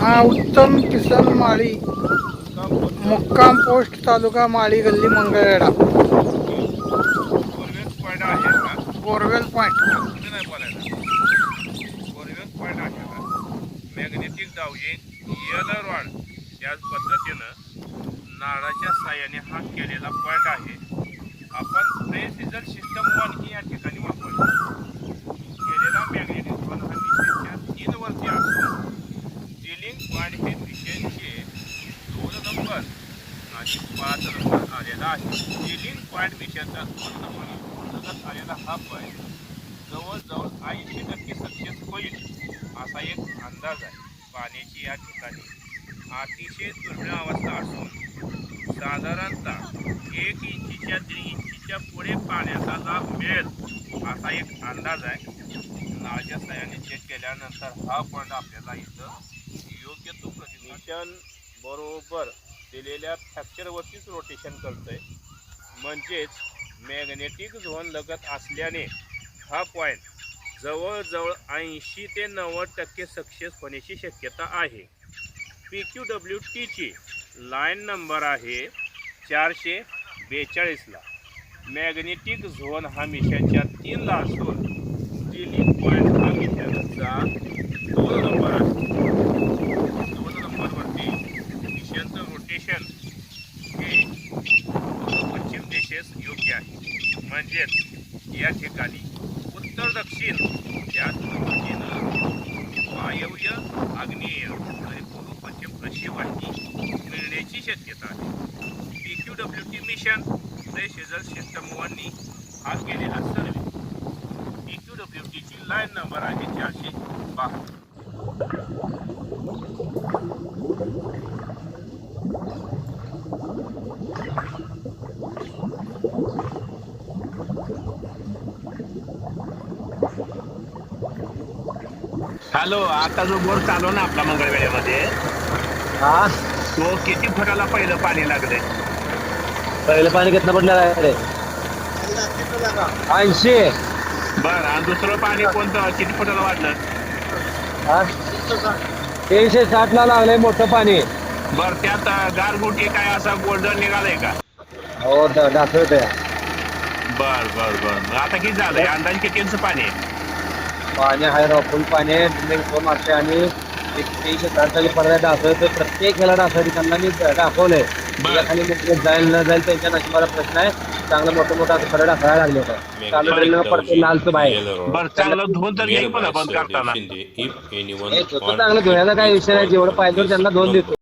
हा उत्तम किसन माळी मुक्काम post taluka Mali Galli Mangalvedha. Borewell point borewell point आहे का? Magnetic dowsing L rod. त्याच पद्धतीनं नाळाच्या साह्याने हा केलेला पॉईंट आहे. आपण प्रे सिझर सिस्टम वन ही या ठिकाणी वापरतो केलेला मॅग्नेटिक झोन हा मिशनच्या तीन वरती असतो डिलिंग हे मिशनचे दोन नंबर. आणि पाच नंबर आलेला आहे. सिलिंग पॉईंट मिशनचा दोन नंबर अंतर्गत आलेला हा पॉईंट जवळजवळ ऐंशी टक्के सक्सेस होईल असा एक अंदाज आहे. पाण्याची या ठिकाणी अतिशय दुर्मिळ अवस्था असून साधारणतः एक इंचीच्या दीड इंचीच्या पुढे पाण्याचा लाभ मिळेल असा एक अंदाज आहे. नाळच्या साह्याने चेक केल्यानंतर हा पॉईंट आपल्याला इथं योग्य तो बरोबर दिलेल्या फ्रॅक्चरवरतीच रोटेशन करतंय. म्हणजेच मॅग्नेटिक झोन लगत असल्याने हा पॉईंट जवळजवळ ऐंशी ते नव्वद टक्के सक्सेस होण्याची शक्यता आहे. पी क्यू डब्ल्यू टीची लाईन नंबर आहे चारशे बेचाळीसला मॅग्नेटिक झोन हा मिशनच्या तीनला असून डिलिंग पॉईंट हा मिशनचा दोन नंबर आहे दोन नंबरवरती मिशनचं रोटेशन हे पश्चिम दिशेस योग्य आहे म्हणजेच या ठिकाणी उत्तर दक्षिण या पद्धतीनं वायव्य आग्नेय आणि पूर्व पश्चिम अशी माहिती मिळण्याची शक्यता आहे. P Q W T mission प्रेशेजर system वननी हा केलेला सर्वे. पी क्यू डब्ल्यू टीची लाईन नंबर आहे चारशे बहात्तर हॅलो आता जो बोर चालू ना आपला मंगळवेळेमध्ये हा? तो किती फुटाला पहिलं पाणी लागले पहिलं पाणी कितना पडलेलं आहे रे? ऐंशी. बर आणि दुसरं पाणी कोणतं? किती फुटाला वाढलं? हा? तीनशे साठ ला लागलंय मोठं पाणी. बर त्यात गारगुटी काय असा गोल्डन निघालंय का? हो दाखवत बर बर बर. आता किती झालंय? अंदाज कितीचं पाणी आहे? पाणी आहे राव फुल पाणी आहे बिल्डिंग फोन मारते आणि एक तीनशे साली पडदा दाखवतोय प्रत्येक ह्याला दाखवते त्यांना मी दाखवलंय. खाली मग जाईल न जाईल त्यांच्या नशिबाला प्रश्न आहे. चांगलं मोठं मोठं असं खरं लागले होतं. चालू ड्रिल पडते लालचं बाहेर. बर चांगलं धुवून तर येईल पण बंद करताना. हे स्वतः चांगलं धुण्याचा काही विषय नाही जेवढं पाहिजे तेवढं त्यांना दोन देतो.